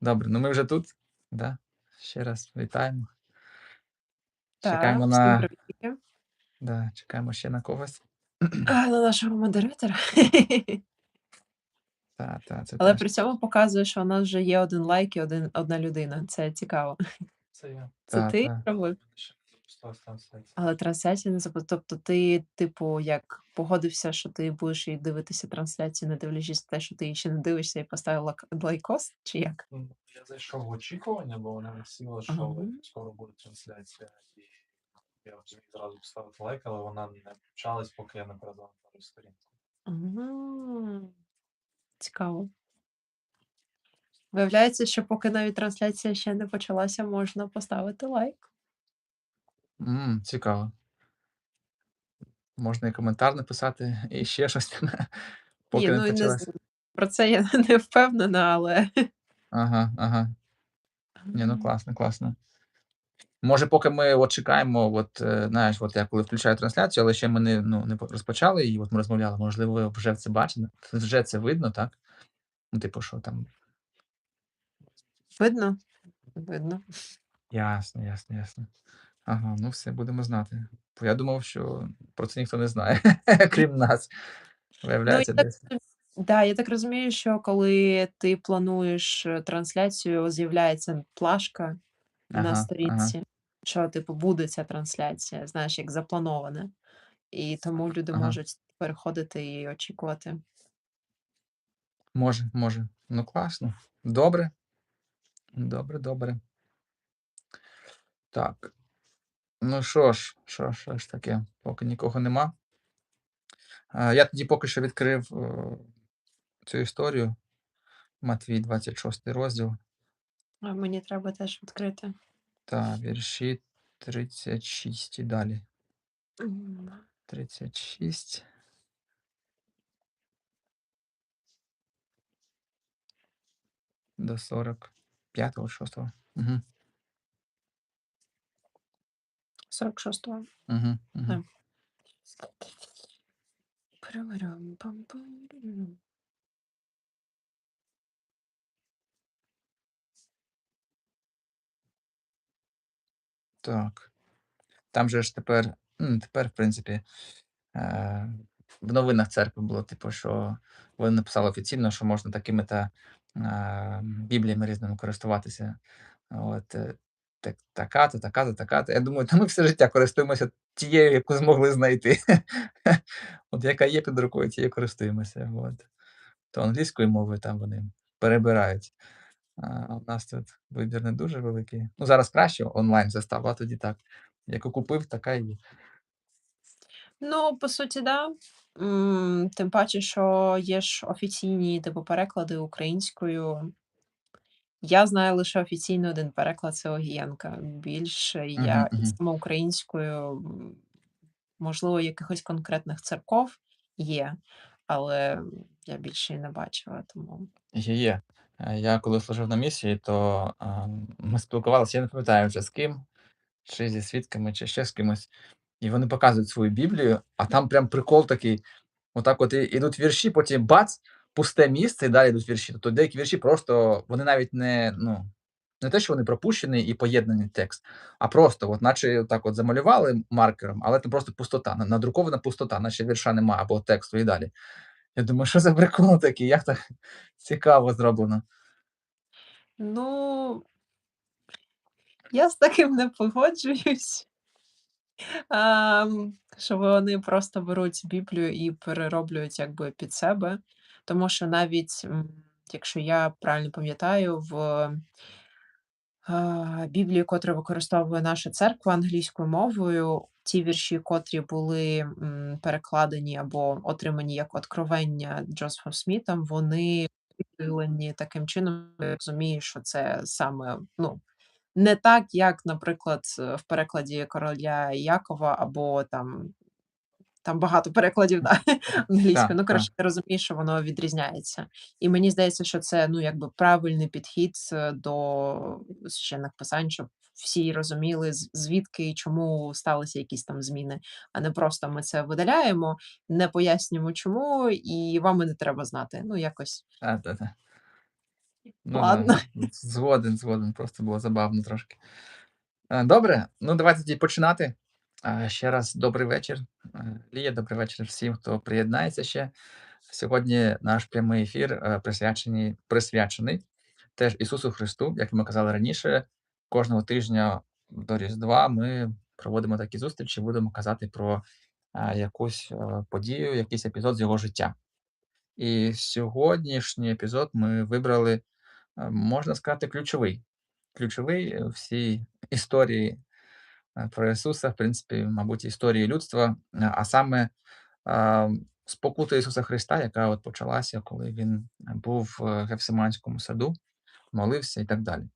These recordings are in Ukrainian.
Добре, ну ми вже тут. Да? Ще раз вітаємо. Так, Чекаємо на. Да, чекаємо ще на когось. А, на нашого модератора. Та, та, це Але теж. при цьому показує, що у нас вже є один лайк і один, одна людина. Це цікаво. Це я. Це та, ти та. робив? Не запускав. Але трансляцію не запустив. Тобто ти, типу, як погодився, що ти будеш її дивитися трансляцію, не дивлячись на те, що ти її ще не дивишся і поставив лак- лайкос, чи як? Ну, Я зайшов в очікування, бо вона висіла, що Ага. скоро буде трансляція. І я зміг зразу поставити лайк, але вона не включалась, поки я не передав на сторінку. Ага. Цікаво. Виявляється, що поки навіть трансляція ще не почалася, можна поставити лайк. М, цікаво. Можна і коментар написати, і ще щось. Поки не ну, і не з- про це я не впевнена, але. Ага, ага. Ні, ну класно, класно. Може, поки ми от чекаємо, от, е, знаєш, от я коли включаю трансляцію, але ще ми не, ну, не по- розпочали її, от ми розмовляли, можливо, ви вже це бачите, вже це видно, так? Ну, типу, що там. Видно? Видно. Ясно, ясно, ясно. Ага, ну все, будемо знати. Бо я думав, що про це ніхто не знає, крім нас. Ну, Виявляється, я так, да, я так розумію, що коли ти плануєш е, трансляцію, з'являється плашка на Ага, ага. сторінці, що, типу, буде ця трансляція, знаєш, як заплановане. І тому люди Ага. можуть переходити і очікувати. Може, може. Ну, класно. Добре. Добре, добре. Так. Ну що ж, що, що ж таке, поки нікого нема. Я тоді поки що відкрив е, цю історію. Матвій, 26 розділ. А мені треба теж відкрити. Та вірші 36 і далі. 36. До 45-го, 6-го. Угу, 46-го. угу, угу. Так. Так. Там же ж тепер, м, тепер, в принципі, е, в новинах церкви було, типу, що вони написали офіційно, що можна такими та е, бібліями різними користуватися. От, так, така-то, така-то, така-то. Я думаю, та ми все життя користуємося тією, яку змогли знайти. От яка є під рукою, тією користуємося. От. То англійською мовою там вони перебирають. А у нас тут вибір не дуже великий. Ну, зараз краще онлайн стало, а тоді так. Яку купив, така і є. Ну, по суті, да. Тим паче, що є ж офіційні типу переклади українською. Я знаю лише офіційний один переклад це Огієнка. Більше Мгм, я і мгм. саме українською, м, можливо, якихось конкретних церков є, але я більше і не бачила, тому. Є, є. Е, Я коли служив на місії, то а, ми спілкувалися, я не пам'ятаю вже з ким, чи зі свідками, чи ще з кимось. І вони показують свою Біблію, а там прям прикол такий. Отак от і- ідуть вірші, потім бац, пусте місце, і далі йдуть вірші. Тобто деякі вірші просто вони навіть не, ну, не те, що вони пропущені і поєднані текст, а просто, от, наче так от замалювали маркером, але це просто пустота, надрукована пустота, наче вірша немає або тексту і далі. Я думаю, що за прикол такий, як так цікаво зроблено. Ну, я з таким не погоджуюсь. Ам, що вони просто беруть Біблію і перероблюють якби під себе. Тому що навіть, якщо я правильно пам'ятаю, в Біблії, котру використовує наша церква англійською мовою, ті вірші, котрі були перекладені або отримані як откровення Джозефом Смітом, вони виділені таким чином, я розумію, що це саме ну, не так, як, наприклад, в перекладі короля Якова або там. Там багато перекладів да, англійською. Так, Ну, коротше, я розумію, що воно відрізняється. І мені здається, що це ну, якби правильний підхід е, до священних писань, щоб всі розуміли, звідки і чому сталися якісь там зміни, а не просто ми це видаляємо, не пояснюємо чому, і вам і не треба знати. Ну, якось, Та, та, та. Ну Ладно. згоден, згоден, просто було забавно трошки. Е, добре, ну давайте тоді починати. Ще раз добрий вечір. Е, Лія, добрий вечір всім, хто приєднається ще. Сьогодні наш прямий ефір е, присвячений, присвячений теж Ісусу Христу, як ми казали раніше, кожного тижня до Різдва ми проводимо такі зустрічі, будемо казати про е, якусь подію, якийсь епізод з його життя. І сьогоднішній епізод ми вибрали, можна сказати, ключовий. Ключовий всій історії про Ісуса, в принципі, мабуть, історії людства, е, а саме спокута Ісуса Христа, яка от почалася, коли він був в Гефсиманському саду, молився і так далі.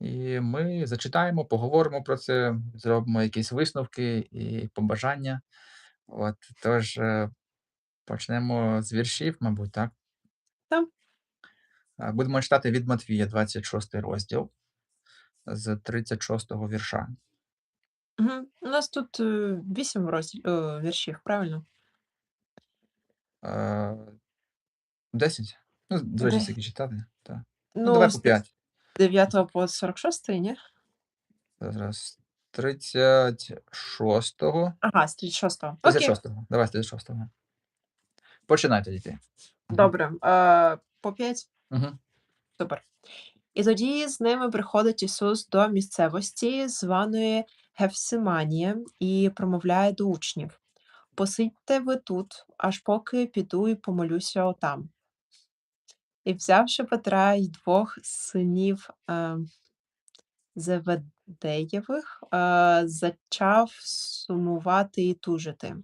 І ми зачитаємо, поговоримо про це, зробимо якісь висновки і побажання. От, тож е, почнемо з віршів, мабуть, так? Так. Е, Будемо читати від Матвія, 26 розділ з 36 го вірша. Мгм. У нас тут е, 8 розділ, е, віршів, правильно? Е, 10? Ну, залежить, Де- скільки читати. Так. Ну, Ну, давай по з 5. 9 по 46, ні? Зараз 36-го. Ага, з 36. Окей, 36-го. Давай з 36-го. Починайте дійти. добре. Е, по 5. Угу. Супер. І тоді з ними приходить Ісус до місцевості, званої Гефсиманія, і промовляє до учнів: Посидьте ви тут, аж поки піду і помолюся отам. І взявши Петра й двох синів е, Зеведеєвих, е, зачав сумувати і тужити.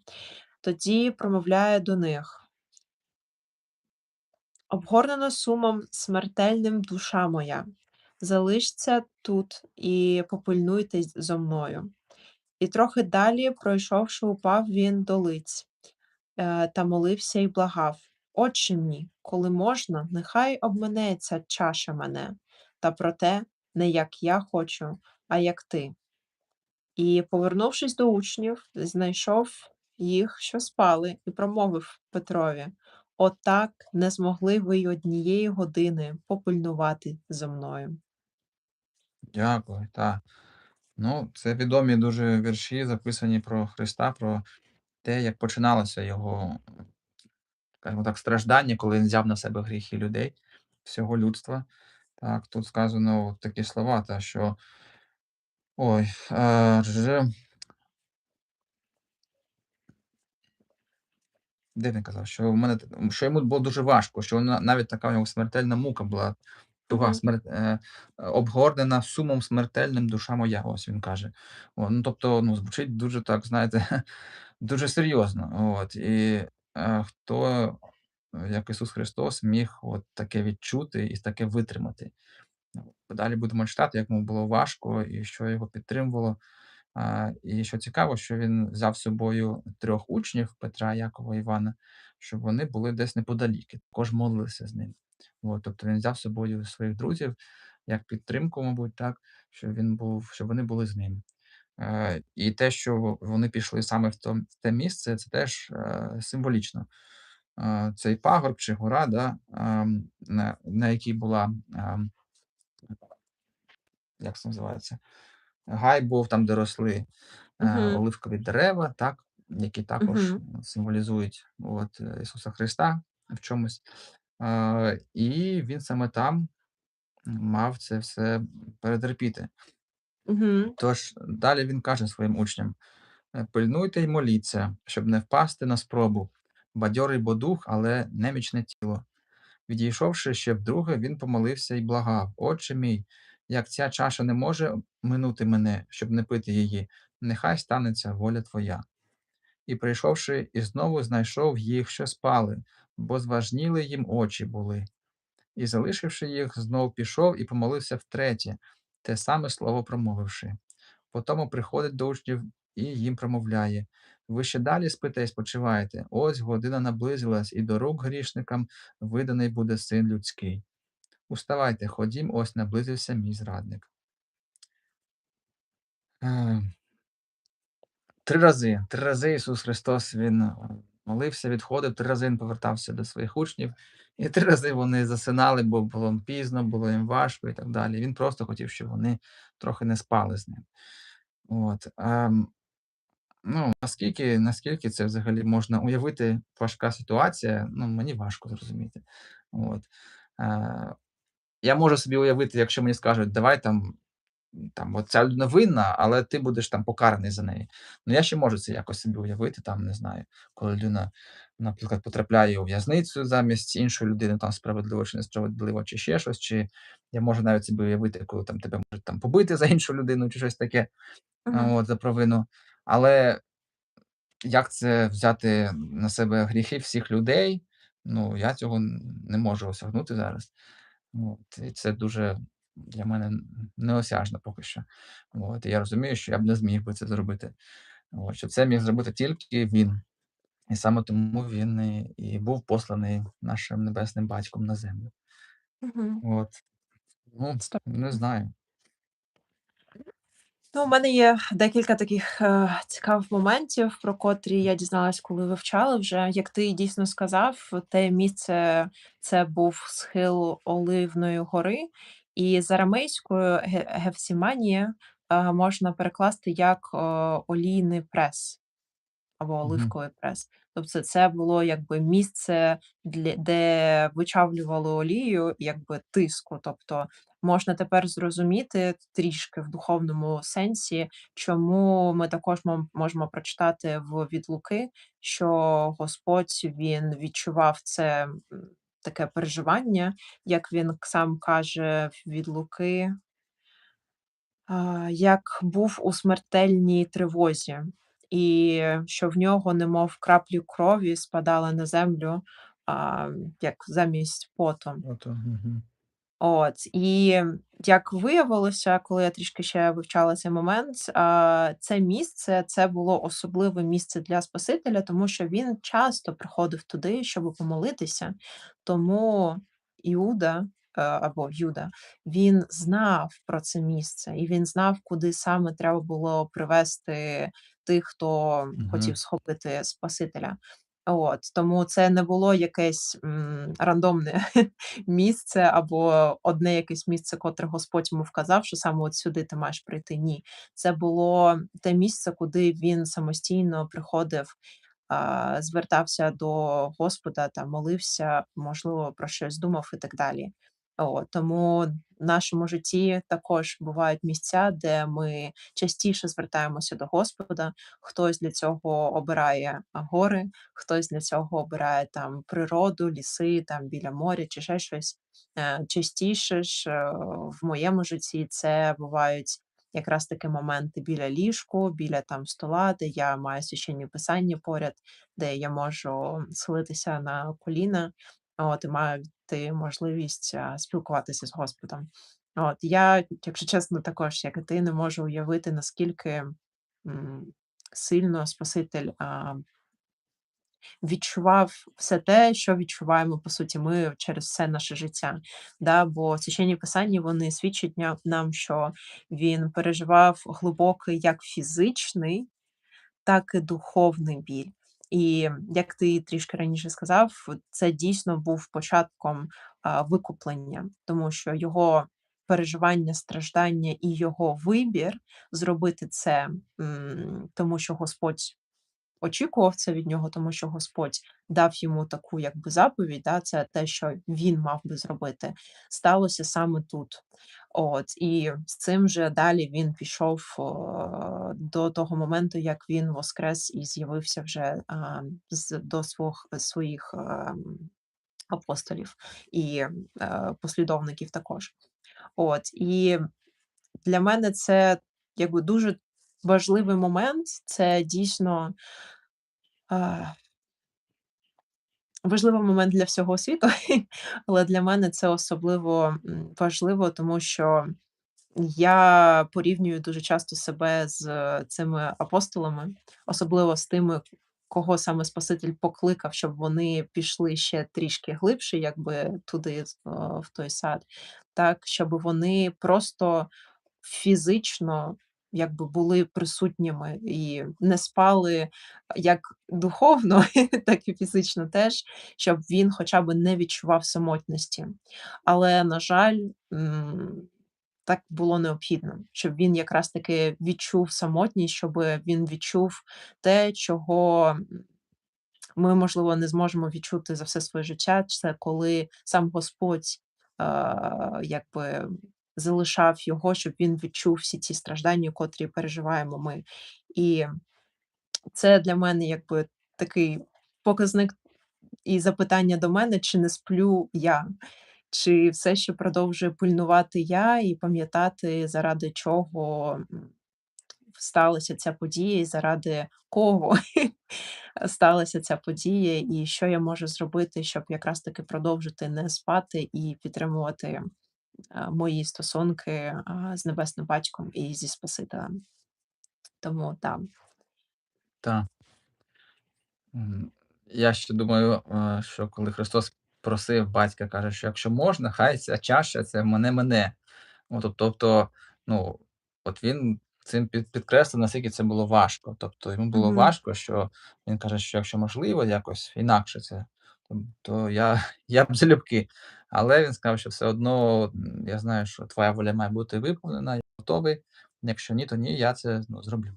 Тоді промовляє до них: Обгорнена сумом смертельним душа моя, залишся тут і попильнуйте зо мною. І трохи далі, пройшовши, упав він до лиць е, та молився і благав: Отче мій, коли можна, нехай обминеться чаша мене, та проте не як я хочу, а як ти. І, повернувшись до учнів, знайшов їх, що спали, і промовив Петрові: Отак не змогли ви й однієї години попильнувати зо мною. Дякую. Так. Ну, це відомі дуже вірші, записані про Христа, про те, як починалося його, скажімо так, страждання, коли він взяв на себе гріхи людей, всього людства. Так, тут сказано такі слова, та що. Ой, е, ж... де він казав, що в мене що йому було дуже важко, що вона навіть така у нього смертельна мука була, туга смер... е, обгорнена сумом смертельним душа моя. Ось він каже. О, ну, тобто, ну, звучить дуже так, знаєте, дуже серйозно. От, і е, хто, як Ісус Христос, міг от таке відчути і таке витримати. Далі будемо читати, як йому було важко і що його підтримувало. І що цікаво, що він взяв з собою трьох учнів Петра, Якова, Івана, щоб вони були десь неподалік, також молилися з ним. От, тобто він взяв з собою своїх друзів як підтримку, мабуть, так, щоб він був, щоб вони були з ним. Е, і те, що вони пішли саме в то, в те місце, це теж е, символічно. Е, цей пагорб чи гора, да, ем, на, на якій була, ем, як це називається, гай був там, де росли е, Мгм. оливкові дерева, так, які також Мгм. символізують от, е, Ісуса Христа в чомусь. І він саме там мав це все перетерпіти. Мгм. Тож далі він каже своїм учням: «Е, пильнуйте й моліться, щоб не впасти на спробу. Бадьорий бо дух, але немічне тіло. Відійшовши ще вдруге, він помолився і благав: Отче мій, як ця чаша не може минути мене, щоб не пити її, нехай станеться воля твоя. І прийшовши, і знову знайшов їх, що спали, бо зважніли їм очі були. І, залишивши їх, знов пішов і помолився втретє, те саме слово промовивши. Потому приходить до учнів і їм промовляє: Ви ще далі спите і спочиваєте. Ось година наблизилась, і до рук грішникам виданий буде син людський. Уставайте, ходім, ось наблизився мій зрадник. Е, Три рази, три рази Ісус Христос Він молився, відходив, три рази Він повертався до своїх учнів І 3 рази вони засинали, бо було пізно, було їм важко і так далі. Він просто хотів, щоб вони трохи не спали з ним. От, ем, ну, наскільки наскільки це взагалі можна уявити, важка ситуація, ну, мені важко зрозуміти. От, е, я можу собі уявити, якщо мені скажуть: "Давай там, там от ця людина винна, але ти будеш там покараний за неї". Ну, я ще можу це якось собі уявити, там, не знаю, коли людина, наприклад, потрапляє у в'язницю замість іншої людини, там справедливо чи несправедливо, чи ще щось, чи я можу навіть собі уявити, коли там тебе можуть там побити за іншу людину, чи щось таке, а, от, за провину. Але як це взяти на себе гріхи всіх людей? Ну, я цього не можу осягнути зараз. От, і це дуже для мене н неосяжно поки що. От, і я розумію, що я б не зміг би це зробити. От, що це міг зробити тільки він. І саме тому він і і був посланий нашим небесним батьком на землю. Мгм. От. Ну, не знаю. Ну, у мене є декілька таких, е, цікавих моментів, про котрі я дізналась, коли вивчала вже. Як ти дійсно сказав, те місце це був схил Оливної гори, і з арамейською ге Гефсіманія, е, можна перекласти як, е, олійний прес або Мгм. оливковий прес. Тобто це було якби місце, для де вичавлювали олію, якби тиску. Тобто можна тепер зрозуміти трішки в духовному сенсі, чому ми також мом можемо прочитати в від Луки, що Господь він відчував це, м, таке переживання, як він сам каже від Луки як був у смертельній тривозі, і що в нього, немов краплі крові, спадали на землю, як замість поту. Ото, мгм. От, і як виявилося, коли я трішки ще вивчала цей момент, а, це місце це було особливе місце для Спасителя, тому що він часто приходив туди, щоби помолитися. Тому Іуда, е, або Юда, він знав про це місце, і він знав, куди саме треба було привести тих, хто Мгм. хотів схопити Спасителя. От, тому це не було якесь, м, рандомне місце або одне якесь місце, котре Господь йому вказав, що саме от сюди ти маєш прийти. Ні, це було те місце, куди він самостійно приходив, а, звертався до Господа, та молився, можливо, про щось думав і так далі. От, тому в нашому житті також бувають місця, де ми частіше звертаємося до Господа. Хтось для цього обирає, гори, хтось для цього обирає там природу, ліси, там біля моря чи ще щось. Е, частіше ж, е, в моєму житті це бувають якраз таки моменти біля ліжку, біля там стола, де я маю священні писання поряд, де я можу схилитися на коліна, от, і маю ти можливість, а, спілкуватися з Господом. От, я, якщо чесно, також, як і ти, не можу уявити, наскільки, сильно Спаситель, а відчував все те, що відчуваємо, по суті, ми через все наше життя. Да, бо священні писання, вони свідчать нам, що він переживав глибокий як фізичний, так і духовний біль. І як ти трішки раніше сказав, це дійсно був початком, а, викуплення, тому що його переживання, страждання і його вибір зробити це, м, тому що Господь очікував це від нього, тому що Господь дав йому таку якби заповідь, да, це те, що він мав би зробити, сталося саме тут. От, і з цим же далі він пішов, о, до того моменту, як він воскрес і з'явився вже, а, з до свох своїх, ем, апостолів і, е, послідовників також. От, і для мене це якби дуже важливий момент. Це дійсно а важливий момент для всього світу, але для мене це особливо, важливо, тому що я порівнюю дуже часто себе з цими апостолами, особливо з тими, кого саме Спаситель покликав, щоб вони пішли ще трішки глибше, якби туди, в той сад, так, щоб вони просто фізично якби були присутніми і не спали як духовно, так і фізично теж, щоб він хоча би не відчував самотності. Але, на жаль, так було необхідно, щоб він якраз таки відчув самотність, щоби він відчув те, чого, ми, можливо, не зможемо відчути за все своє життя. Це коли сам Господь, а, якби залишав його, щоб він відчув всі ці страждання, котрі переживаємо ми. І це для мене якби такий показник і запитання до мене, чи не сплю я, чи все ще продовжую пильнувати я і пам'ятати, заради чого, сталася ця подія і заради кого сталася ця подія, і що я можу зробити, щоб якраз таки продовжити не спати і підтримувати, мої стосунки, з Небесним Батьком і зі Спасителем. Тому да. Та. М, я ще думаю, що коли Христос просив батька, каже, що якщо можна, хай ця чаша це мене мине. Ну, тобто, ну, от він цим під підкреслив, наскільки це було важко. Тобто йому було Мгм. важко, що він каже, що якщо можливо якось інакше це, то я я б залюбки. Але він сказав, що все одно, я знаю, що твоя воля має бути виповнена, я готовий. Якщо ні, то ні, я це, ну, зроблю.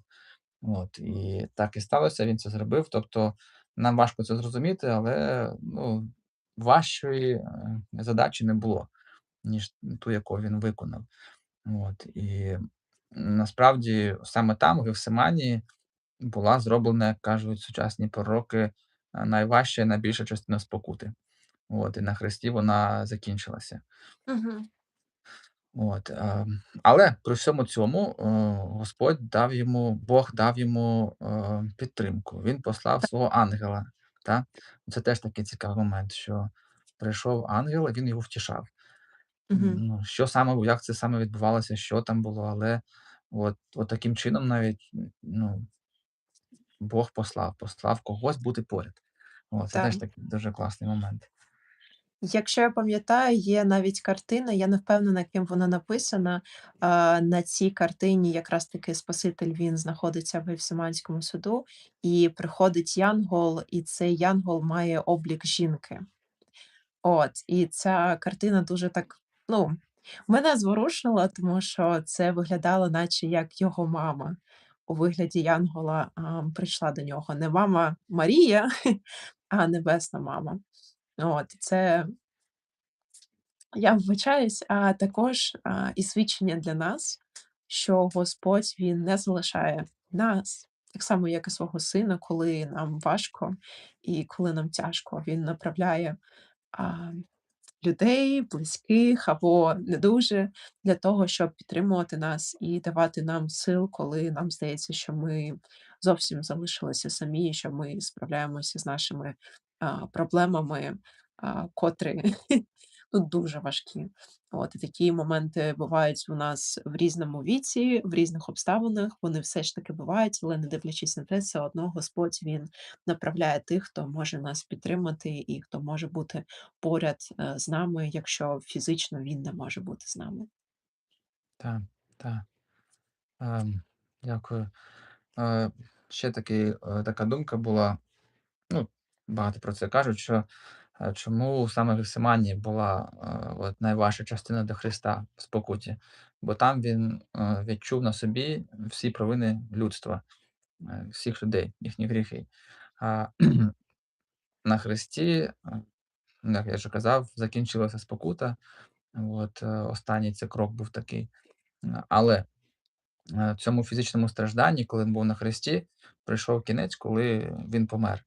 От, і так і сталося, він це зробив. Тобто нам важко це зрозуміти, але, ну, важчої, е, задачі не було, ніж ту, яку він виконав. От, і насправді саме там, в Гефсиманії, була зроблена, як кажуть сучасні пророки, найважча і найбільша частина спокути. От, і на хресті вона закінчилася. Мгм. От, ем, але при всьому цьому, е, Господь дав йому Бог дав йому, е, підтримку. Він послав свого ангела, та. Це теж такий цікавий момент, що прийшов ангел, і він його втішав. Ну, що саме, як це саме відбувалося, що там було, але от от таким чином навіть, ну Бог послав, послав когось бути поряд. От це теж такий дуже класний момент. Якщо я пам'ятаю, є навіть картина, я не впевнена, ким вона написана. А, на цій картині якраз таки Спаситель, він знаходиться в Гефсиманському саду, і приходить янгол, і цей янгол має облік жінки. От, і ця картина дуже так, ну, мене зворушила, тому що це виглядало, наче як його мама у вигляді янгола, ам, прийшла до нього. Не мама Марія, а небесна мама. От, це я вибачаюсь, а також, а, і свідчення для нас, що Господь, він не залишає нас, так само, як і свого сина, коли нам важко і коли нам тяжко. Він направляє, а, людей, близьких або не дуже для того, щоб підтримувати нас і давати нам сил, коли нам здається, що ми зовсім залишилися самі, що ми справляємося з нашими, проблемами, котрі, ну, дуже важкі. От, такі моменти бувають у нас в різному віці, в різних обставинах. Вони все ж таки бувають, але не дивлячись на те, все одно Господь він направляє тих, хто може нас підтримати і хто може бути поряд, е, з нами, якщо фізично він не може бути з нами. Та, та. Ем, дякую. Е, ще такий, е, така думка була, ну, багато про це кажуть, що, е, чому саме Гефсиманія була, е, от найважча частина для Христа в спокуті? Бо там він, е, відчув на собі всі провини людства, всіх людей, їхні гріхи. А на хресті, е, як я вже казав, закінчилася спокута. От, останній це крок був такий. Але, цьому фізичному стражданні, коли він був на хресті, прийшов кінець, коли він помер.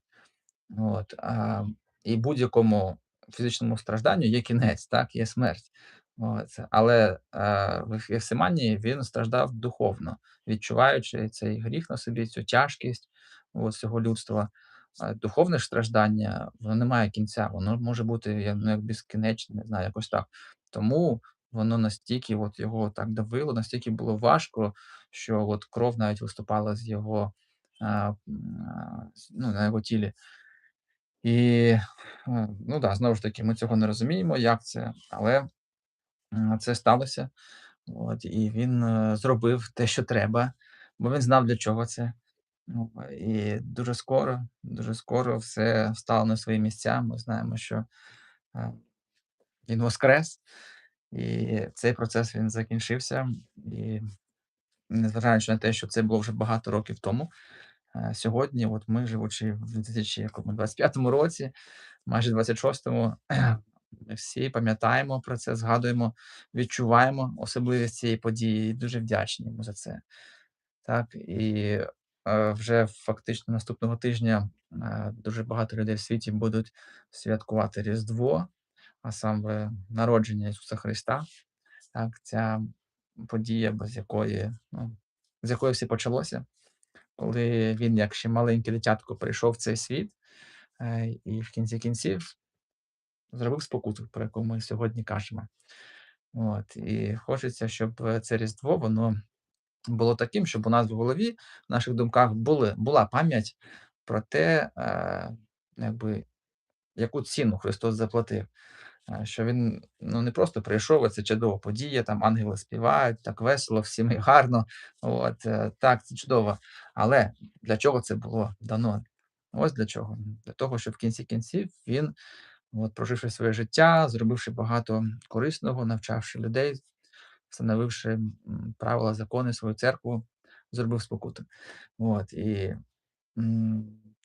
От, а, і будь-якому фізичному стражданню є кінець, так, є смерть. От, але, е, в Гефсиманії він страждав духовно, відчуваючи цей гріх на собі, цю тяжкість от всього людства. А духовне страждання, воно не має кінця, воно може бути я ну, як безкінечне, не знаю, якось так. Тому воно настільки от його так давило, настільки було важко, що от кров навіть виступала з його, а, а, ну, на його тілі. І, е, ну да, знову ж таки, ми цього не розуміємо, як це, але, це сталося. От, і він, е, зробив те, що треба, бо він знав, для чого це. Ну, і дуже скоро, дуже скоро все стало на свої місця. Ми знаємо, що, е, він воскрес, і цей процес він закінчився. І незважаючи на те, що це було вже багато років тому, сьогодні, от ми, живучи в 2025 році, майже 26-му, ми всі пам'ятаємо про це, згадуємо, відчуваємо особливість цієї події і дуже вдячні йому за це. Так, і, е, вже фактично наступного тижня, е, дуже багато людей в світі будуть святкувати Різдво, а саме народження Ісуса Христа. Так, ця подія, без якої, ну, з якої все почалося, коли він, як ще маленьке дитятко, прийшов в цей світ, е, і в кінці кінців зробив спокуту, про яку ми сьогодні кажемо. От, і хочеться, щоб, це Різдво, воно було таким, щоб у нас в голові, в наших думках були була пам'ять про те, е, якби, яку ціну Христос заплатив. Е, що він, ну, не просто прийшов, і це чудова подія, там ангели співають, так весело, всім і гарно. От, е, так, це чудово. Але для чого це було дано? Ось для чого. Для того, щоб в кінці кінців він, от, проживши своє життя, зробивши багато корисного, навчавши людей, встановивши, правила, закони, свою церкву, зробив спокуту. От, і,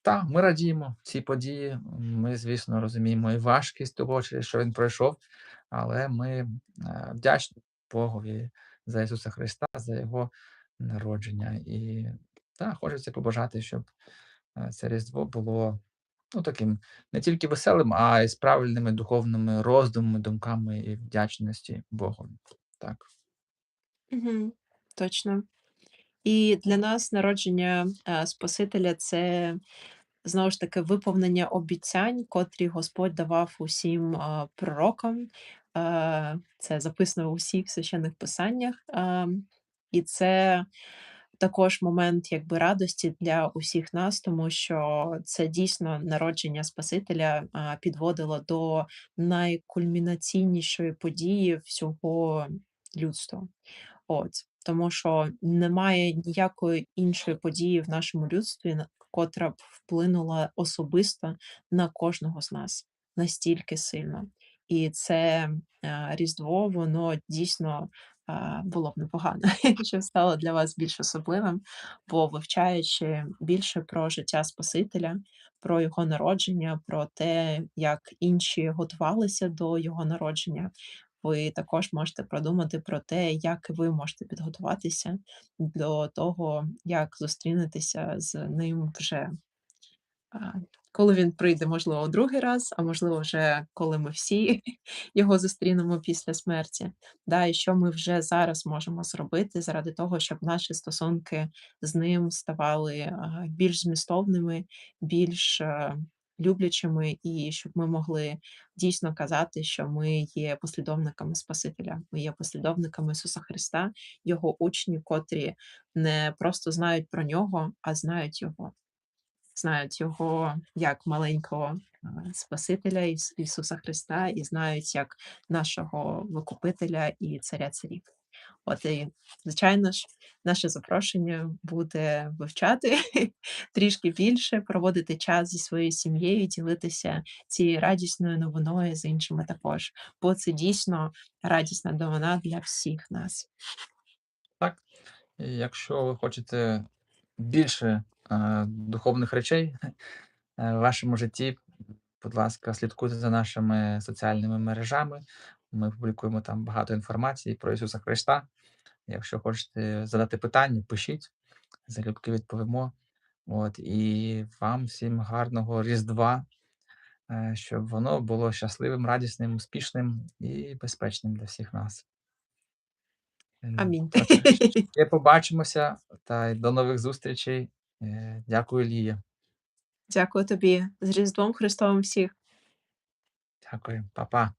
м, та, ми радіємо цій події. Ми, звісно, розуміємо і важкість того, через що він пройшов, але ми, е, вдячні Богові за Ісуса Христа, за Його народження. І та, хочеться побажати, щоб, е, це Різдво було, ну, таким не тільки веселим, а й з правильними духовними роздумами, думками і вдячності Богові. Так. Мгм. Точно. І для нас народження, е, Спасителя- це, знову ж таки, виповнення обіцянь, котрі Господь давав усім, пророкам. Це записано в усіх священних писаннях. І це також момент якби радості для усіх нас, тому що це дійсно народження Спасителя, підводило до найкульмінаційнішої події всього людства. От, тому що немає ніякої іншої події в нашому людстві, котра б вплинула особисто на кожного з нас настільки сильно. І це, е, Різдво, воно дійсно, а, було б непогано, якщо стало для вас більш особливим, бо вивчаючи більше про життя Спасителя, про його народження, про те, як інші готувалися до його народження, ви також можете продумати про те, як ви можете підготуватися до того, як зустрінетеся з ним вже, коли він прийде, можливо, другий раз, а можливо, вже коли ми всі його зустрінемо після смерті. Да, і що ми вже зараз можемо зробити заради того, щоб наші стосунки з ним ставали, більш змістовними, більш, е, люблячими, і щоб ми могли дійсно казати, що ми є послідовниками Спасителя, ми є послідовниками Ісуса Христа, Його учні, котрі не просто знають про нього, а знають Його. Знають Його як маленького, Спасителя Іс Ісуса Христа і знають як нашого Викупителя і Царя царів. От і, звичайно ж, наше запрошення буде вивчати трішки більше, проводити час зі своєю сім'єю, ділитися цією радісною новиною з іншими також, бо це дійсно радісна новина для всіх нас. Так. Якщо ви хочете більше, е, духовних речей, в вашому житті, будь ласка, слідкуйте за нашими соціальними мережами. Ми публікуємо там багато інформації про Ісуса Христа. Якщо хочете задати питання, пишіть, залюбки відповімо. От, і вам всім гарного Різдва, е, щоб воно було щасливим, радісним, успішним і безпечним для всіх нас. Е, Амінь. ще побачимося, та до нових зустрічей. Е, дякую, Лія. Дякую тобі. З Різдвом Христовим всіх! Дякую, па-па.